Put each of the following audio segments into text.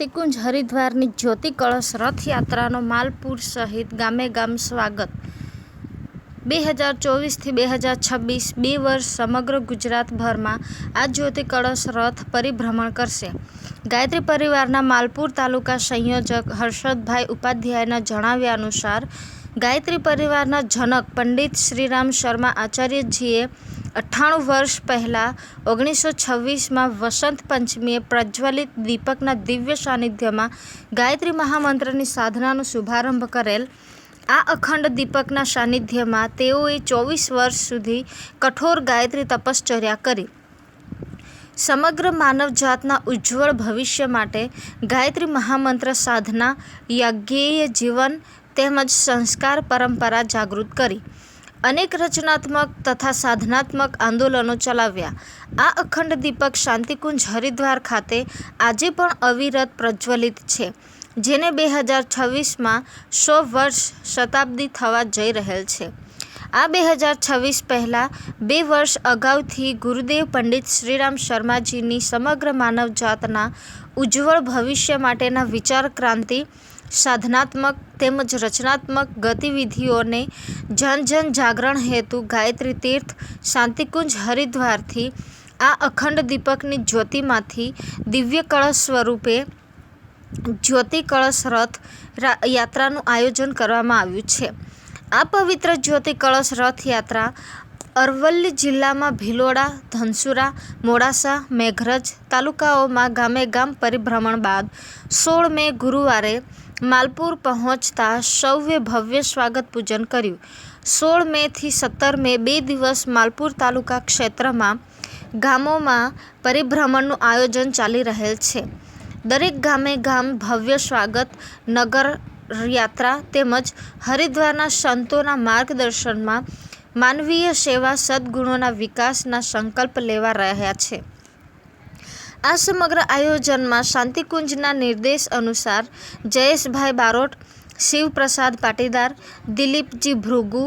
શાંતિકુંજ હરિદ્વારની જ્યોતિ કળશ રથયાત્રાનો માલપુર સહિત ગામે ગામ સ્વાગત. બે હજાર ચોવીસથી બે હજાર છવ્વીસ બે વર્ષ સમગ્ર ગુજરાતભરમાં આ જ્યોતિ કળશ રથ પરિભ્રમણ કરશે. ગાયત્રી પરિવારના માલપુર તાલુકા સંયોજક હર્ષદભાઈ ઉપાધ્યાયના જણાવ્યા અનુસાર, ગાયત્રી પરિવારના જનક પંડિત શ્રીરામ શર્મા આચાર્યજીએ અઠ્ઠાણું વર્ષ પહેલાં ઓગણીસો છવ્વીસમાં વસંત પંચમીએ પ્રજ્વલિત દીપકના દિવ્ય સાનિધ્યમાં ગાયત્રી મહામંત્રની સાધનાનો શુભારંભ કરેલ. આ અખંડ દીપકના સાનિધ્યમાં તેઓએ ચોવીસ વર્ષ સુધી કઠોર ગાયત્રી તપશ્ચર્યા કરી. સમગ્ર માનવજાતના ઉજ્જવળ ભવિષ્ય માટે ગાયત્રી મહામંત્ર સાધના, યજ્ઞેય જીવન તેમજ સંસ્કાર પરંપરા જાગૃત કરી. અનેક રચનાત્મક તથા સાધનાત્મક આંદોલનો ચલાવ્યા. આ અખંડ દીપક શાંતિકુંજ હરિદ્વાર ખાતે આજે પણ અવિરત પ્રજ્વલિત છે, જેને બે હજાર છવ્વીસમાં સો વર્ષ શતાબ્દી થવા જઈ રહેલ છે. આ બે હજાર છવ્વીસ પહેલાં બે વર્ષ અગાઉથી ગુરુદેવ પંડિત શ્રીરામ શર્માજીની સમગ્ર માનવજાતના ઉજ્જવળ ભવિષ્ય માટેના વિચાર ક્રાંતિ સાધનાત્મક તેમજ રચનાત્મક ગતિવિધિઓને જન જન જાગરણ હેતુ ગાયત્રી તીર્થ શાંતિકુંજ હરિદ્વારથી આ અખંડ દીપકની જ્યોતિમાંથી દિવ્ય કળશ સ્વરૂપે જ્યોતિ કળશ રથ યાત્રાનું આયોજન કરવામાં આવ્યું છે. આ પવિત્ર જ્યોતિ કળશ રથયાત્રા અરવલ્લી જિલ્લામાં ભિલોડા, ધનસુરા, મોડાસા, મેઘરજ તાલુકાઓમાં ગામે ગામ પરિભ્રમણ બાદ સોળ મે ગુરુવારે માલપુર પહોંચતા સૌએ ભવ્ય સ્વાગત પૂજન કર્યું. સોળ મેથી સત્તર મે બે દિવસ માલપુર તાલુકા ક્ષેત્રમાં ગામોમાં પરિભ્રમણનું આયોજન ચાલી રહેલ છે. દરેક ગામે ગામ ભવ્ય સ્વાગત, નગર યાત્રા તેમજ હરિદ્વારના સંતોના માર્ગદર્શનમાં માનવીય સેવા સદગુણોના વિકાસના સંકલ્પ લેવા રહ્યા છે. આ સમગ્ર આયોજનમાં શાંતિકુંજના નિર્દેશ અનુસાર જયેશભાઈ બારોટ, શિવપ્રસાદ પાટીદાર, દિલીપજી ભૃગુ,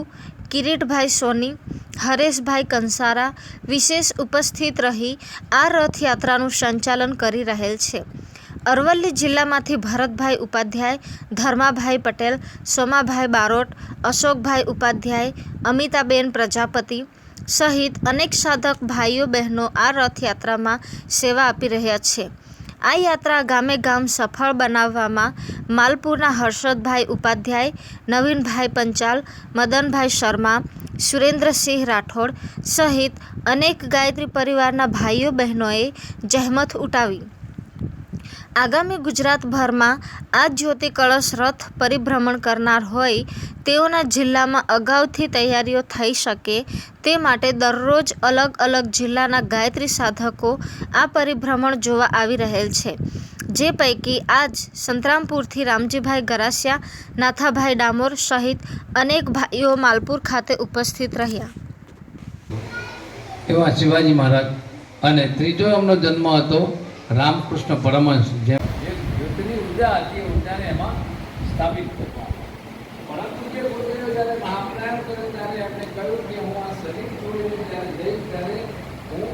કિરીટભાઈ સોની, હરેશભાઈ કંસારા વિશેષ ઉપસ્થિત રહી આ રથયાત્રાનું સંચાલન કરી રહેલ છે. અરવલ્લી જિલ્લામાંથી ભરતભાઈ ઉપાધ્યાય, ધર્માભાઈ પટેલ, સોમાભાઈ બારોટ, અશોકભાઈ ઉપાધ્યાય, અમિતાબેન પ્રજાપતિ સહિત અનેક સાધક ભાઈઓ બહેનો આ રથયાત્રામાં સેવા આપી રહ્યા છે. આ યાત્રા ગામે ગામ સફળ બનાવવામાં માલપુરના હર્ષદભાઈ ઉપાધ્યાય, નવીનભાઈ પંચાલ, મદનભાઈ શર્મા, સુરેન્દ્રસિંહ રાઠોડ સહિત અનેક ગાયત્રી પરિવારના ભાઈઓ બહેનોએ જહેમત ઉઠાવી. આગામી ગુજરાતભરમાં આ જ્યોતિ કળશ રથ પરિભ્રમણ કરનાર હોય, તેઓના જિલ્લામાં અગાઉથી તૈયારીઓ થઈ શકે તે માટે દરરોજ અલગ અલગ જિલ્લાના ગાયત્રી સાધકો આ પરિભ્રમણ જોવા આવી રહેલ છે. જે પૈકી આજ સંતરામપુરથી રામજીભાઈ ગરાસિયા, નાથાભાઈ ડામોર સહિત અનેક ભાઈઓ માલપુર ખાતે ઉપસ્થિત રહ્યા. એવા શિવાજી મહારાજ અને ત્રીજો એમનો જન્મ હતો રામકૃષ્ણ પરમહંસ જેમ એક જ્યોતિની ઊર્જા હતી એ ઉર્જાને એમાં સ્થાપિત કરવા પરંતુ જે ગુરુદેવે જ્યારે મહાપ્રાણ કર્યો ત્યારે એમણે કહ્યું કે હું આ શરીર છોડીને જ્યારે જઈશ ત્યારે હું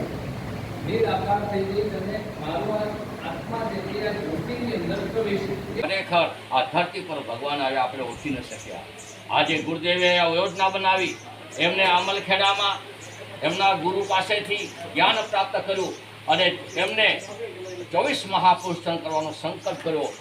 નિરાકાર થઈ જઈશ અને મારું આ આત્મા જે છે આ જ્યોતિની અંદર પ્રવેશ ખરેખર આ ધરતી પર ભગવાન આવ્યા આપણે ઓછી ન શક્યા. આજે ગુરુદેવે આ યોજના બનાવી એમને અમલખેડામાં એમના ગુરુ પાસેથી જ્ઞાન પ્રાપ્ત કર્યું. અને એમને ચોવીસ મહાપુરુષન કરવાનો સંકલ્પ કર્યો.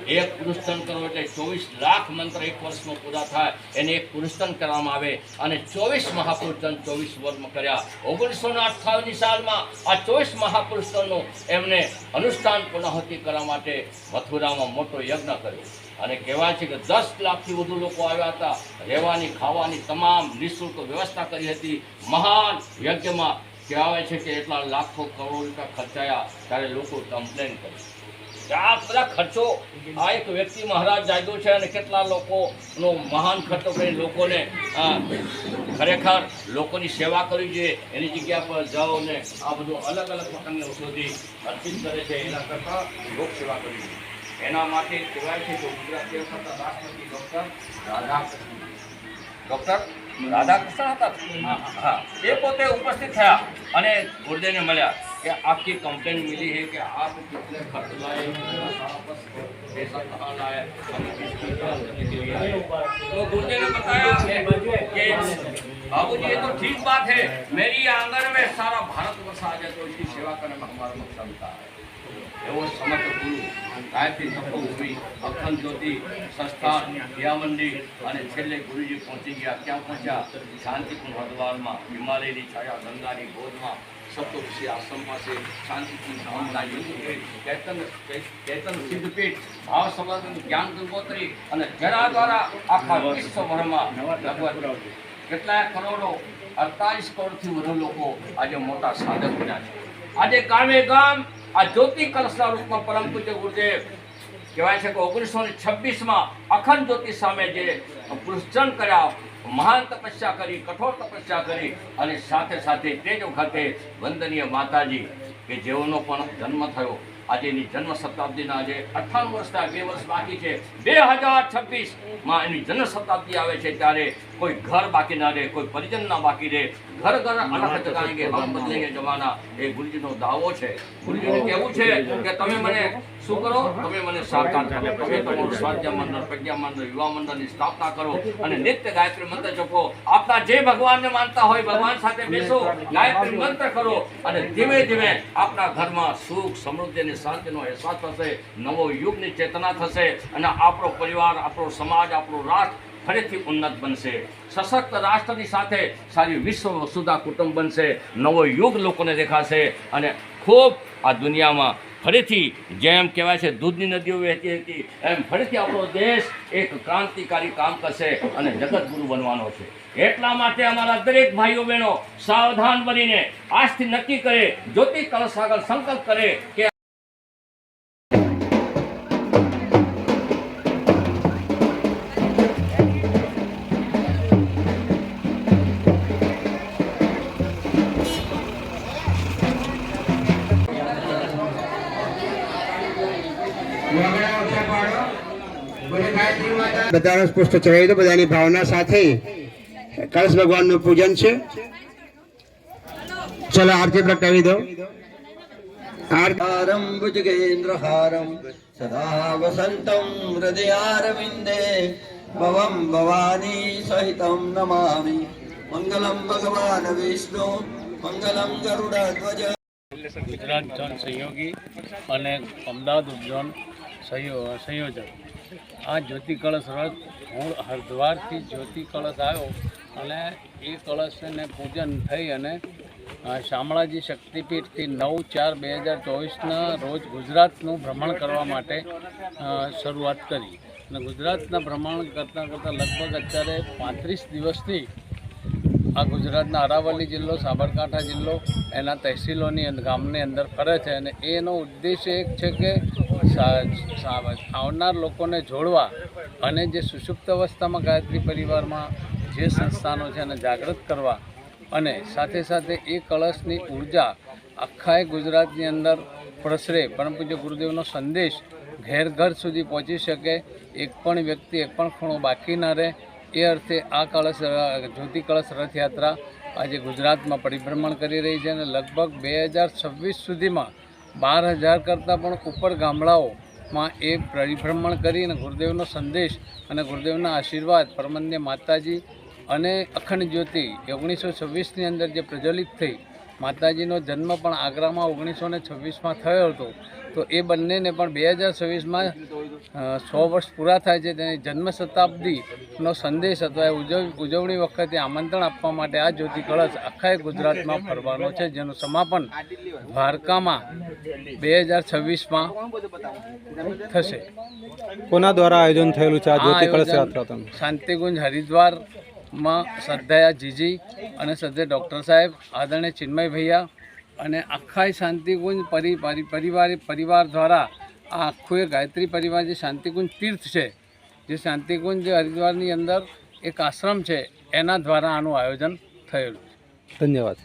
એક પુરુષન કરવો એટલે ચોવીસ લાખ મંત્ર એક વર્ષમાં પૂરા થાય. એને એક પુરુષન કરવામાં આવે. અને ચોવીસ મહાપુરુષન ચોવીસ વર્ષમાં કર્યા. ઓગણીસો ને અઠ્ઠાવીસની સાલમાં આ ચોવીસ મહાપુરુષનનું એમને અનુષ્ઠાન પુનઃતિ કરવા માટે મથુરામાં મોટો યજ્ઞ કર્યો. અને કહેવાય છે કે દસ લાખથી વધુ લોકો આવ્યા હતા. રહેવાની, ખાવાની તમામ નિઃશુલ્ક વ્યવસ્થા કરી હતી. મહાન યજ્ઞમાં કહેવાય છે કે એટલા લાખો કરોડ રૂપિયા ખર્ચાયા ત્યારે લોકો કમ્પ્લેન કરે આ બધા ખર્ચો આ એક વ્યક્તિ મહારાજ જાગ્યો છે અને કેટલા લોકોનો મહાન ખર્ચો કરી લોકોને ખરેખર લોકોની સેવા કરવી જોઈએ. એની જગ્યા પર જાઓ ને આ બધું અલગ અલગ પ્રકારની ઔષધિ અર્પિત કરે છે. એના કરતાં લોક સેવા કરવી જોઈએ. એના માટે કહેવાય છે કે ગુજરાતી ડૉક્ટર રાધાકૃષ્ણ. ડૉક્ટર રાધાકૃષ્ણ હતા હા, હા એ પોતે ઉપસ્થિત થયા અને ગુરુદેવને મળ્યા कि आपकी कंप्लेन मिली है कि आप कितने खर्च लाए कितना सारा बस पैसा कहाँ लाए हमें किसकी सेवा करने के लिए आए तो गुरुदेव ने बताया कि बाबू जी ये तो ठीक बात है मेरी आंगन में सारा भारतवर्ष आ जाए तो इसकी सेवा करने में हमारा मकसद था એવો સમર્થ ગુરુ ગાયત્રી તપોભૂમિ અખંડ જ્યોતિ સંસ્થાન ક્રિયામંડી અને છેલ્લે ગુરુજી પહોંચી ગયા. ક્યાં પહોંચ્યા? શાંતિપૂર્ણ હરદ્વારમાં હિમાલયની છાયા ગંગાની ગોદમાં સપ્તઋષિ આશ્રમ પાસે શાંતિપૂર્ણ યુદ્ધ ચેતન ચેતન સિદ્ધપીઠ ભાવ સંવર્ધન જ્ઞાન ગંગોત્રી અને જરા દ્વારા આખા વિશ્વભરમાં કેટલાય કરોડો અડતાલીસ કરોડથી વધુ લોકો આજે મોટા સાધક બન્યા છે. આજે ગામે ગામ આ જ્યોતિ કલશના રૂપમાં પરમ પૂજ્ય ગુરુદેવ કહેવાય છે કે ઓગણીસો ને છવ્વીસમાં અખંડ જ્યોતિ સામે જે પુરુષજન કર્યા, મહાન તપસ્યા કરી, કઠોર તપસ્યા કરી અને સાથે સાથે તે જ વખતે વંદનીય માતાજી કે જેઓનો પણ જન્મ થયો આજેની જન્મ શતાબ્દીના આજે અઠ્ઠાણું વર્ષના બે વર્ષ બાકી છે. બે હજાર છવ્વીસમાં એની જન્મ શતાબ્દી આવે છે ત્યારે કોઈ ઘર બાકી ના રહે કોઈ પરિજન ના બાકી રહે. ઘર ઘર અલગ જગાએંગે હમ બદલેંગે જમાના એ ગુરુજીનો દાવો છે. ગુરુજીને કહેવું છે કે તમે મને શું કરો? તમે નવો યુગની ચેતના થશે અને આપણો પરિવાર, આપણો સમાજ, આપણો રાષ્ટ્ર ફરીથી ઉન્નત બનશે. સશક્ત રાષ્ટ્રની સાથે સારી વિશ્વ વસુધા કુટુંબ બનશે, નવો યુગ લોકોને દેખાશે અને ખૂબ આ દુનિયામાં ફરીથી જેમ કહેવાય છે, દૂધની નદીઓ વહેતી હતી, એમ ફરીથી આપણો દેશ એક ક્રાંતિકારી કામ કરશે અને જગતગુરુ બનવાનો છે. એટલા માટે અમારા દરેક ભાઈઓ બહેનો સાવધાન બનીને આજથી નક્કી કરે, જ્યોતિ કળશ આગળ સંકલ્પ કરે કે બધાનો પુષ્પ ચડાવી દો બધાની ભાવના સાથે કળશ ભગવાનનું પૂજન છે. ચલો આરતી પ્રગટાવી દો. હારમ ભુજગેન્દ્ર હારમ સદા વસંતમ હૃદયારવિંદે ભવમ ભવાની સહિત નમામિ. મંગલમ ભગવાન વિષ્ણુ મંગલમ ગરુડા ધ્વજ. ગુજરાત ઝોન સહયોગી અને અમદાવાદ ઝોન સહયો સંયોજક. આ જ્યોતિ કળશ રથ હું હરિદ્વારથી જ્યોતિ કળશ આવ્યો અને એ કળશને પૂજન થઈ અને શામળાજી શક્તિપીઠથી નવ ચાર બે હજાર ચોવીસના રોજ ગુજરાતનું ભ્રમણ કરવા માટે શરૂઆત કરી. અને ગુજરાતના ભ્રમણ કરતાં કરતાં લગભગ અત્યારે પાંત્રીસ દિવસથી આ ગુજરાતના અરાવલી જિલ્લો, સાબરકાંઠા જિલ્લો, એના તહેસીલોની ગામની અંદર ફરે છે. અને એનો ઉદ્દેશ્ય એક છે કે આવનાર લોકોને જોડવા અને જે સુષુપ્ત અવસ્થામાં ગાયત્રી પરિવારમાં જે સંસ્થાનો છે એને જાગૃત કરવા અને સાથે સાથે એ કળશની ઊર્જા આખાએ ગુજરાતની અંદર પ્રસરે, પરમ પૂજ્ય ગુરુદેવનો સંદેશ ઘેર ઘર સુધી પહોંચી શકે, એક પણ વ્યક્તિ, એક પણ ખૂણો બાકી ન રહે, એ અર્થે આ કળશ, જ્યોતિ કળશ રથયાત્રા આજે ગુજરાતમાં પરિભ્રમણ કરી રહી છે અને લગભગ બે હજાર છવ્વીસ સુધીમાં બાર હજાર કરતાં પણ ઉપર ગામડાઓમાં એ પરિભ્રમણ કરીને ગુરુદેવનો સંદેશ અને ગુરુદેવના આશીર્વાદ પરમન્ય માતાજી અને અખંડ જ્યોતિ ઓગણીસો છવ્વીસની અંદર જે પ્રજ્વલિત થઈ, માતાજીનો જન્મ પણ આગ્રામાં ઓગણીસો ને છવ્વીસમાં થયો હતો. તો એ બંનેને પણ બે હજાર છવ્વીસમાં સો વર્ષ પૂરા થાય છે. તેની જન્મ શતાબ્દીનો સંદેશ અથવા ઉજવણી વખતે આમંત્રણ આપવા માટે આ જ્યોતિ કળશ આખા ગુજરાતમાં ફરવાનો છે જેનું સમાપન દ્વારકામાં બે હજાર છવ્વીસમાં થશે. કોના દ્વારા આયોજન થયેલું છે આ જ્યોતિ કળશ યાત્રા શાંતિકુંજ હરિદ્વારમાં શ્રદ્ધાયા જીજી અને શ્રદ્ધે ડૉક્ટર સાહેબ આદરણીય ચિન્મય ભૈયા અને આખા શાંતિકુંજ પરિ, પરિ- પરિવાર પરિવાર દ્વારા આ આખું એ ગાયત્રી પરિવાર જે શાંતિકુંજ તીર્થ છે, જે શાંતિકુંજ હરિદ્વારની અંદર એક આશ્રમ છે, એના દ્વારા આનું આયોજન થયેલું છે. ધન્યવાદ.